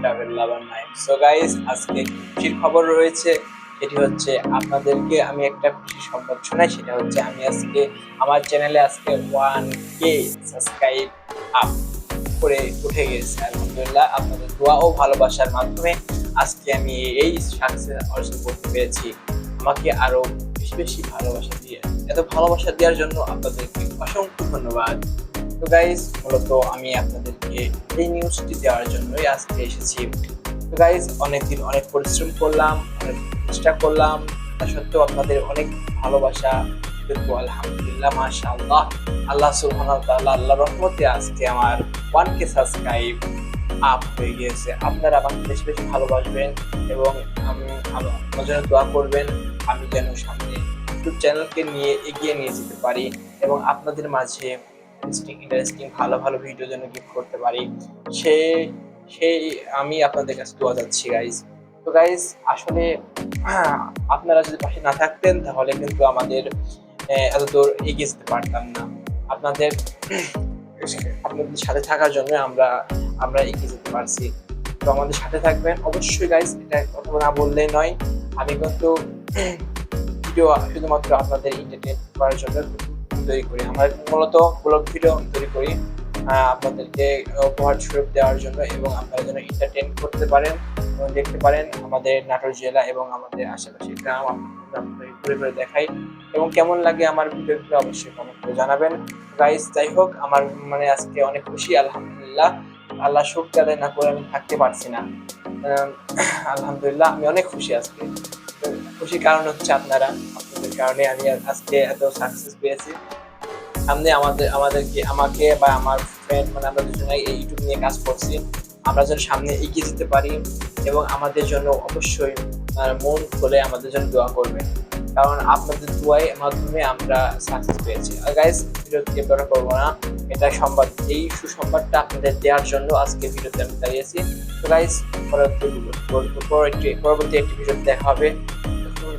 Travel lover so guys আজকে খুশির খবর রয়েছে? এটি হচ্ছে আপনাদেরকে আমি একটা খুশি সংবাদ শোনাই, সেটা হচ্ছে আমি আজকে, আমার চ্যানেলে আজকে ওয়ান কে সাবস্ক্রাইব আপ করে উঠে গেছে। আলহামদুলিল্লাহ, আপনাদের দোয়া ও ভালোবাসার মাধ্যমে আজকে আমি এই সাকসেস অর্জন করতে পেরেছি। আমাকে আরও বেশি বেশি ভালোবাসা দিয়ে, এত ভালোবাসা দেওয়ার জন্য আপনাদেরকে অসংখ্য ধন্যবাদ। তো গাইজ মূলত আমি আপনাদেরকে এই নিউজটি দেওয়ার জন্যই আজকে এসেছি। তো গাইজ অনেকদিন অনেক পরিশ্রম করলাম, অনেক চেষ্টা করলাম। তা সত্ত্বেও আপনাদের অনেক ভালোবাসা কিন্তু আলহামদুলিল্লাহ মাশা আল্লাহ আল্লাহ সুবহানাহু ওয়া তাআলা আল্লাহর রহমতে আজকে আমার ওয়ান কে সাবস্ক্রাইব আপ হয়ে গিয়েছে। আপনারা আমাকে বেশি বেশি ভালোবাসবেন এবং আমি আমার জন্য দোয়া করবেন। আমি যেন সামনে ইউটিউব চ্যানেলকে নিয়ে এগিয়ে নিয়ে যেতে পারি এবং আপনাদের মাঝে ইন্টারেস্টিং ইন্টারেস্টিং ভালো ভালো ভিডিও যেন গিফট করতে পারি। সে সেই আমি আপনাদের কাছে দোয়া যাচ্ছি গাইজ তো গাইজ আসলে, আপনারা যদি পাশে না থাকতেন, তাহলে কিন্তু আমাদের এত দূর এগিয়ে যেতে পারতাম না। আপনাদের আপনাদের সাথে থাকার জন্য আমরা আমরা এগিয়ে যেতে পারছি। তো আমাদের সাথে থাকবেন। অবশ্যই গাইজ এটা কথা না বললেই নয়। আমি কিন্তু ভিডিও শুধুমাত্র আপনাদের এন্টারটেন করার জন্য তৈরি করি। আমরা মূলত ব্লগ ভিডিও তৈরি করি আপনাদেরকে উপহার স্বরূপ দেওয়ার জন্য এবং আপনারা যেন এন্টারটেন করতে পারেন এবং দেখতে পারেন আমাদের নাটোর জেলা এবং আমাদের আশেপাশে গ্রাম আপনাদের ঘুরে ঘুরে দেখাই এবং কেমন লাগে আমার ভিডিওগুলো অবশ্যই কমেন্ট করে জানাবেন। গাইস যাই হোক, আমার মানে আজকে অনেক খুশি, আলহামদুলিল্লাহ। আল্লাহ সুখ আদায় না করে আমি থাকতে পারছি না। আলহামদুলিল্লাহ, আমি অনেক খুশি আজকে। খুশি কারণ হচ্ছে আপনারা। আপনাদের কারণে আমি আজকে এত সাকসেস পেয়েছি। সামনে আমাদের, আমাদেরকে, আমাকে বা আমার ফ্রেন্ড মানে আমরা দুজনে এই ইউটিউব নিয়ে কাজ করছি। আমরা যেন সামনে এগিয়ে যেতে পারি এবং আমাদের জন্য অবশ্যই মন খুলে আমাদের জন্য দোয়া করবেন। কারণ আপনাদের দোয়ার মাধ্যমে আমরা সাকসেস পেয়েছি। আর গাইজ ভিডিওতে বড় করব না। এটা সংবাদ, এই সুসংবাদটা আপনাদের দেওয়ার জন্য আজকে ভিডিওতে আমি দাঁড়িয়েছি তো গাইজ পরবর্তী পরবর্তী একটি ভিডিও দেখা হবে।